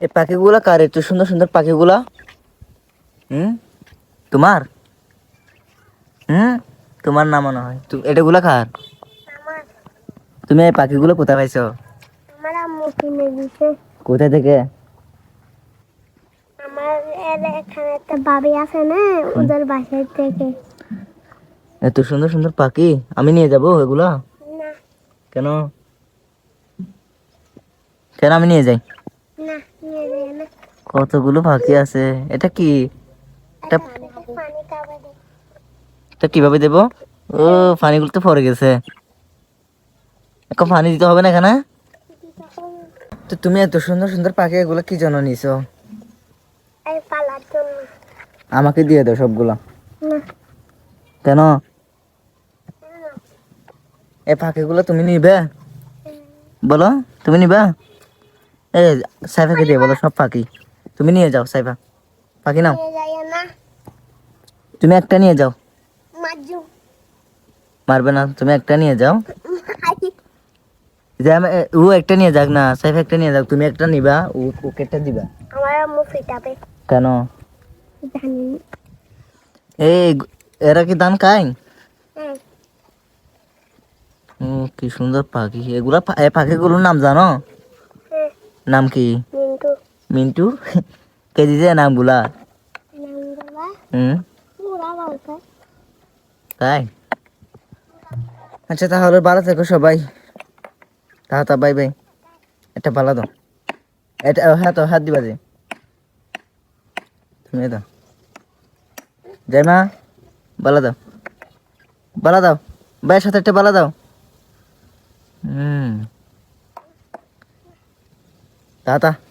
এই পাখিগুলা কার? এত সুন্দর সুন্দর পাখিগুলা। হুম? তোমার? হুম? তোমার না মনে হয়। এটাগুলা কার? তুমি এই পাখিগুলো কোথায় পাইছো? কোথায় থেকে? এত সুন্দর সুন্দর পাখি। আমি নিয়ে যাব এগুলা? কেন? কেন আমি নিয়ে যাই? কতগুলো পাখি আছে? এটা কি? এটা কীভাবে দেব? ও পানিগুলো তো পড়ে গেছে। এখন পানি দিতে হবে না এখানে? তো তুমি এত সুন্দর সুন্দর পাখি এগুলো কি জন্য নিছো? আমাকে দিয়ে দাও সবগুলো। কেন? এই পাখিগুলো তুমি নিবে? বলো তুমি নিবা? এ সাইফাকে দিয়ে বলো সব পাখি তুমি নিয়ে যাও সাইফা। পাখি নাও। তুমি একটা নিয়ে যাও। মারবে না তুমি একটা নিয়ে যাও। ও একটা নিয়ে যাক না সাইফ একটা নিয়ে যাক তুমি একটা নিবা ও ওকে একটা দিবা। আমার আম্মু ফিটাবে। কেন? এই এরা কি ধান খায়? হুম, ও কি সুন্দর পাখি এগুলা এই পাখিগুলোর নাম জানো? নাম কি? মিন্টু। মিন্টু? কে দিছে? নামগুলা হুম? তাই? আচ্ছা তাহলে ভালো থেকো সবাই। টাটা বাই বাই এটা ভালো দাও। এটা হ্যাঁ তো হাত দিবা যে তুমি দাও। যাই মা বালা দাও। বালা দাও। ভাইয়ের সাথে একটা বালা দাও। হুম। ta